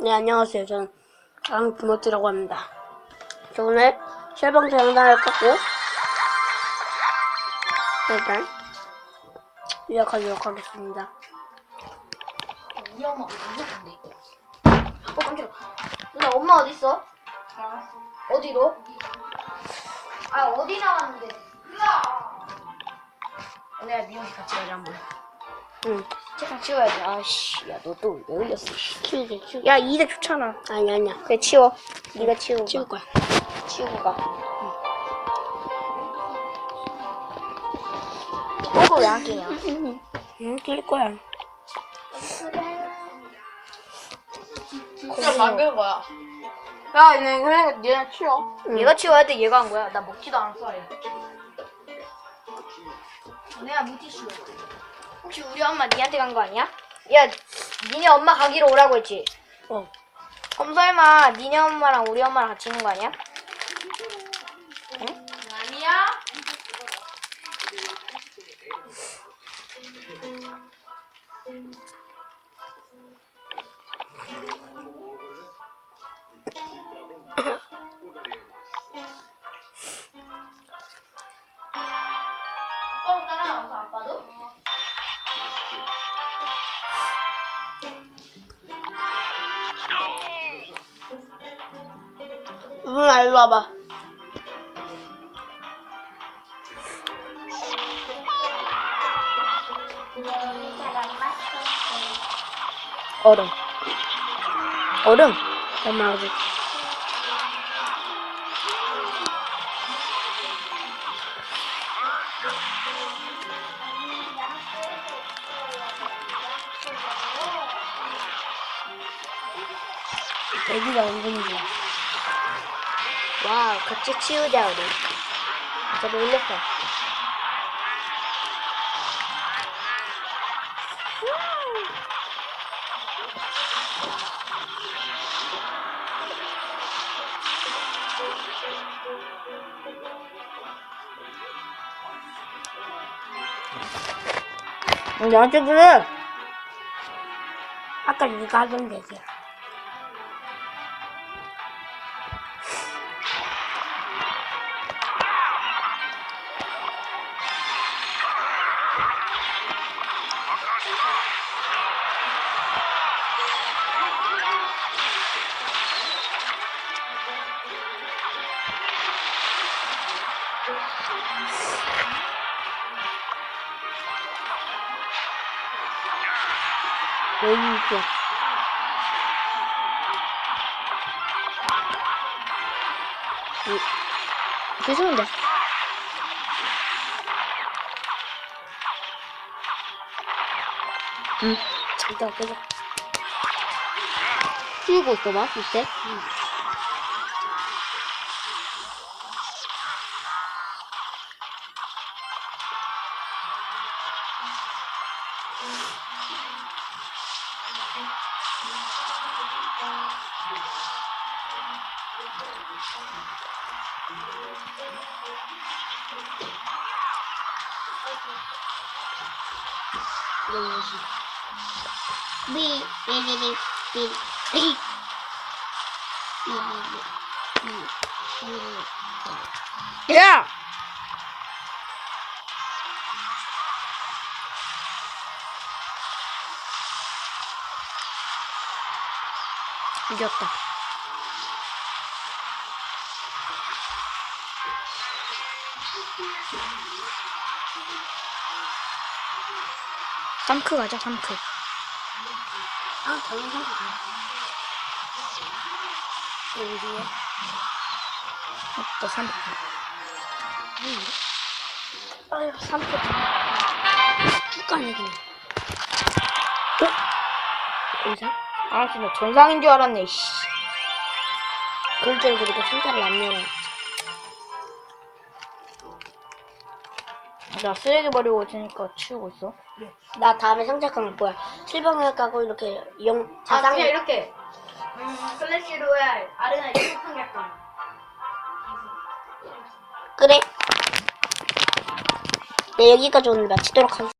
네, 안녕하세요. 저는 강 부모티라고 합니다. 저 오늘 실방 장난을 갖고 일단 시작하도록 하겠습니다. 우리 엄마 어디 있는데? 어 깜짝이야. 누나 엄마 어디 있어? 어디로? 아 어디 나갔는데? 어, 내가 미용실 같이 가자 한번. 응, 책상 치워야지. 아씨, 야 너 또 왜 올렸어? 치우게, 치우게. 야 이대 좋잖아. 아니, 아니야. 그래 치워. 네가 치우고. 치울 가. 거야. 치우고 가. 또도 약이야. 응, 칠 거야. 진짜 만든 거야. 야, 얘네 그래, 얘네 치워. 응. 얘가 치워야 돼. 얘가 한 거야. 나 먹지도 않았어. 얘. 내가 물티슈. 혹시 우리 엄마 니한테 간 거 아니야? 야, 니네 엄마 가기로 오라고 했지. 어, 그럼 설마 니네 엄마랑 우리 엄마랑 같이 있는 거 아니야? 아니야? 아빠도 따라가서 아빠도? 누나 일로 와봐. 얼 애기가 은근히 좋아. 와, 같이 치우자, 우리. 저도 올렸어. 나한테 그래. 아까 네가 하던 얘기야. 여기 있어. 죄송한데. 응. 잠깐 끄자. 치우고 있어 ビビビビビビビビいや。いった。 3크 가자 3크. 아 저는 3크 가야 어디에? 또 3크 아유 3크. 쭉 가네. 그냥 어디서? 알았어 나 전상인 줄 알았네 씨. 글자를 그리고 상자를 안 열어 나 쓰레기 버리고 올 테니까 치우고 있어. 나 다음에 갈 거야. 실버을 까고 이렇게 영, 아, 자상, 그냥 이렇게. 음, 슬래시 로얄, 아레나 이렇게 약간. 그래. 네, 여기까지 오늘 마치도록 하겠습니다.